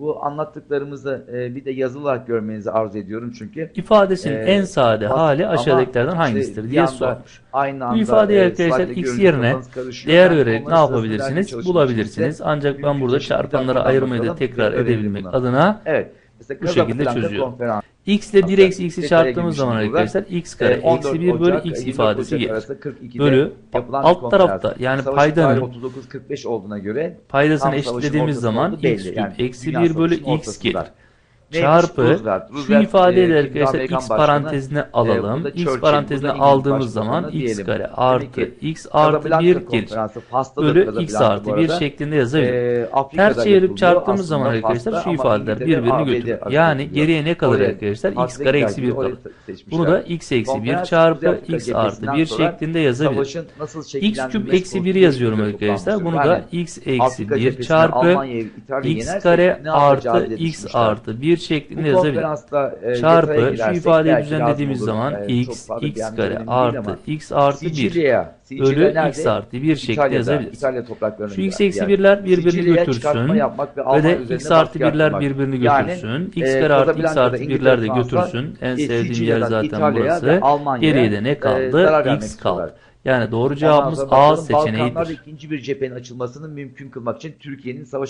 Bu anlattıklarımızı e, bir de yazılı olarak görmenizi arzu ediyorum çünkü. İfadesinin Ee, en sade bas- hali aşağıdakilerden işte hangisidir diye sormuş. Aynı Bu anda ifadeyi e, arkadaşlar slide'da x yerine değer vererek ne yapabilirsiniz? Bulabilirsiniz. Ancak ben burada çarpanları ayırmayı da tekrar edebilmek adına Evet. Mesela bu şekilde konferans. x ile 1 eksi x'i çarptığımız zaman arkadaşlar x kare 14 eksi 1 bölü x 24 ifadesi gelir. arasında 42'de Bölü alt tarafta yani paydanın 39-45 olduğuna göre paydasını eşitlediğimiz zaman x küp Yani eksi Dünya 1 bölü x gelir. Çarpı Roosevelt. şu Roosevelt, ifadeyi de e, arkadaşlar x başkanı, parantezine e, alalım. burada x parantezine aldığımız zaman x kare artı x artı Casablanca 1 gelir. Bölü x artı 1 arada. şeklinde yazabilirim. Ters çevirip yapılıyor. çarptığımız zaman arkadaşlar şu ifadeler birbirini götürür. Yani geriye ne kalır arkadaşlar? x kare eksi 1 gider, orayı kalır. Bunu da x eksi 1 Konferans çarpı x artı cephesinden 1 sonra şeklinde yazabilirim. X küp eksi 1'i konusunda yazıyorum arkadaşlar. Bunu da x eksi Afrika 1 cephesine çarpı x kare artı x artı 1 şeklinde Bu konferansta e, Çarpı şu ifadeyi düzenlediğimiz zaman x x kare artı x artı 1 Sicilya, Sicilya bölü nerede? x artı 1 şeklinde yazabiliriz. İtalya topraklarında. Şu x eksi yer. birler birbirini Sicilya'ya götürsün. ve Ve de x artı baskı birler yapmak. birbirini Yani, götürsün. x kare artı x artı İngiltere, birler de Fransa, götürsün. En sevdiğim yer zaten burası. Geriye de ne e, kaldı? x kaldı. Yani doğru cevabımız A seçeneğidir. ikinci bir cephenin açılmasını mümkün kılmak için Türkiye'nin savaş